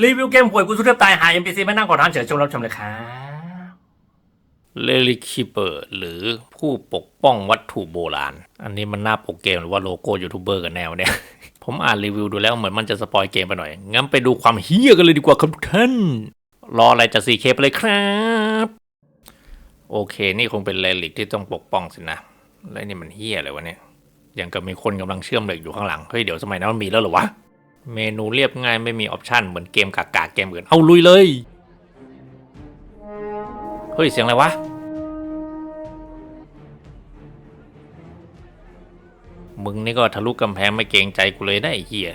รีวิวเกมห่วยกูสุดแทบตายหาย NPC ไม่นั่งขอทานเฉยชมรับชมเลยครับเลลิคิเปอร์หรือผู้ปกป้องวัตถุโบราณ อันนี้มันหน้าปกเกมหรือว่าโลโก้ยูทูบเบอร์กันแนวเนี่ย ผมอ่านรีวิวดูแล้วเหมือนมันจะสปอยเกมไปหน่อย งั้นไปดูความเฮี้ยกันเลยดีกว่าครับทุกท่านรออะไรจะ 4K ไปเลยครับ โอเค นี่คงเป็นเลลิกที่ต้องปกป้องสินะ แล้วนี่มันเฮี้ยอะไรวะเนี่ย ยังกับมีคนกำลังเชื่อมเหล็กอยู่ข้างหลัง เฮ้ยเดี๋ยวสมัยนั้นมันมีแล้วเหรอวะ เมนูเรียบง่ายไม่มีออปชันเหมือนเกมกากๆเกมอื่น เอาลุยเลย เฮ้ย เสียงอะไรวะ มึงนี่ก็ทะลุกำแพงไม่เกรงใจกูเลยได้ไอ้เฮีย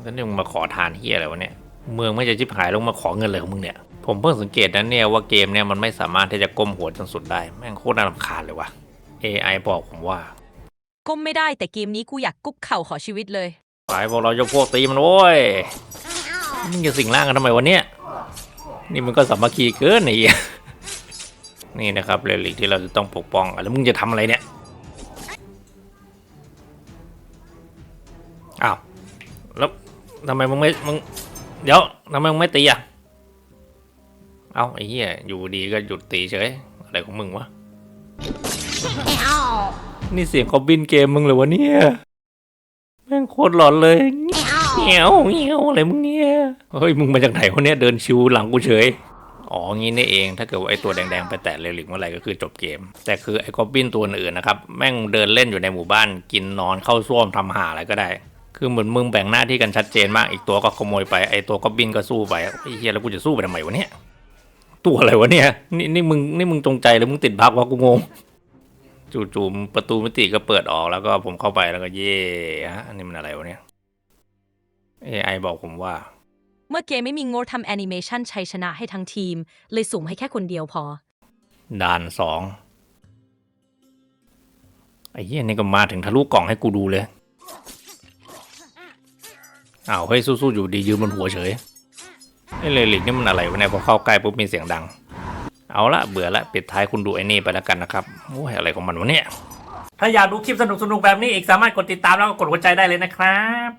แล้วนี่มึงมาขอทานเฮียอะไรวะเนี่ย เมืองไม่จะชิบหายลงมาขอเงินเลยของมึงเนี่ย ผมเพิ่งสังเกตนะเนี่ยว่าเกมเนี่ยมันไม่สามารถที่จะก้มหัวจนสุดได้ แม่งโคตรน่ารำคาญเลยวะ AI บอกผมว่า ก้มไม่ได้แต่เกมนี้กูอยากกุ๊กเข่าขอชีวิตเลย ไปพวกเราจะพวกตีมันโว้ยมึงจะสิ่งร่างกันทำไมวะเนี่ยนี่มันก็สามัคคีเกินไอ้เหี้ยนี่นะครับเรลิกที่เราจะต้องปกป้องแล้วมึงจะทำอะไรเนี่ยอ้าวแล้วทำไมมึงไม่มึงเดี๋ยวทำไมมึงไม่ตีอะเอาไอ้เหี้ยอยู่ดีก็หยุดตีเฉยอะไรของมึงวะนี่เสียงคอบบินเกมมึงเหรอวะเนี่ย แม่งโคตรหลอนเลยเงี้ยวเงี้ยวอะไรมึงเนี่ย เฮ้ยมึงมาจากไหนวะเนี่ยเดินชิวหลังกูเฉย อ๋องี้นี่เอง ถ้าเกิดว่าไอตัวแดงๆไปแตะเรลิกเมื่อไหร่ก็คือจบเกม แต่คือไอ้กอบบินตัวอื่นนะครับแม่งเดินเล่นอยู่ในหมู่บ้านกินนอนเข้าซ่วมทำหาอะไรก็ได้ คือเหมือนมึงแบ่งหน้าที่กันชัดเจนมาก อีกตัวก็ขโมยไปไอตัวกอบบินก็สู้ไปไอเฮียแล้วกูจะสู้ไปทำไมวะเนี่ย ตัวอะไรวะเนี่ย นี่นี่มึงนี่มึงจงใจหรือมึงติดพักวะกูงง จู่ๆประตูมิติก็เปิดออกแล้วก็ผมเข้าไปแล้วก็เย่ฮะอันนี้มันอะไรวะเนี่ย AI บอกผมว่า เมื่อเกมไม่มีงดทำแอนิเมชันชัยชนะให้ทั้งทีม เลยสุ่มให้แค่คนเดียวพอ ด่านสองไอ้เหี้ยนี่ก็มาถึงทะลุกล่องให้กูดูเลยอ้าวเฮ้ยสู้ๆอยู่ดียืนบนหัวเฉยไอ้เลลิกนี่มันอะไรวะเนี่ยพอเข้าใกล้ปุ๊บมีเสียงดัง เอาละเบื่อละปิดท้ายคุณดูไอ้นี่ไปแล้วกันนะครับโอ้ยอะไรของมันวะเนี่ย ถ้าอยากดูคลิปสนุกๆแบบนี้อีกสามารถกดติดตามแล้วก็กดหัวใจได้เลยนะครับ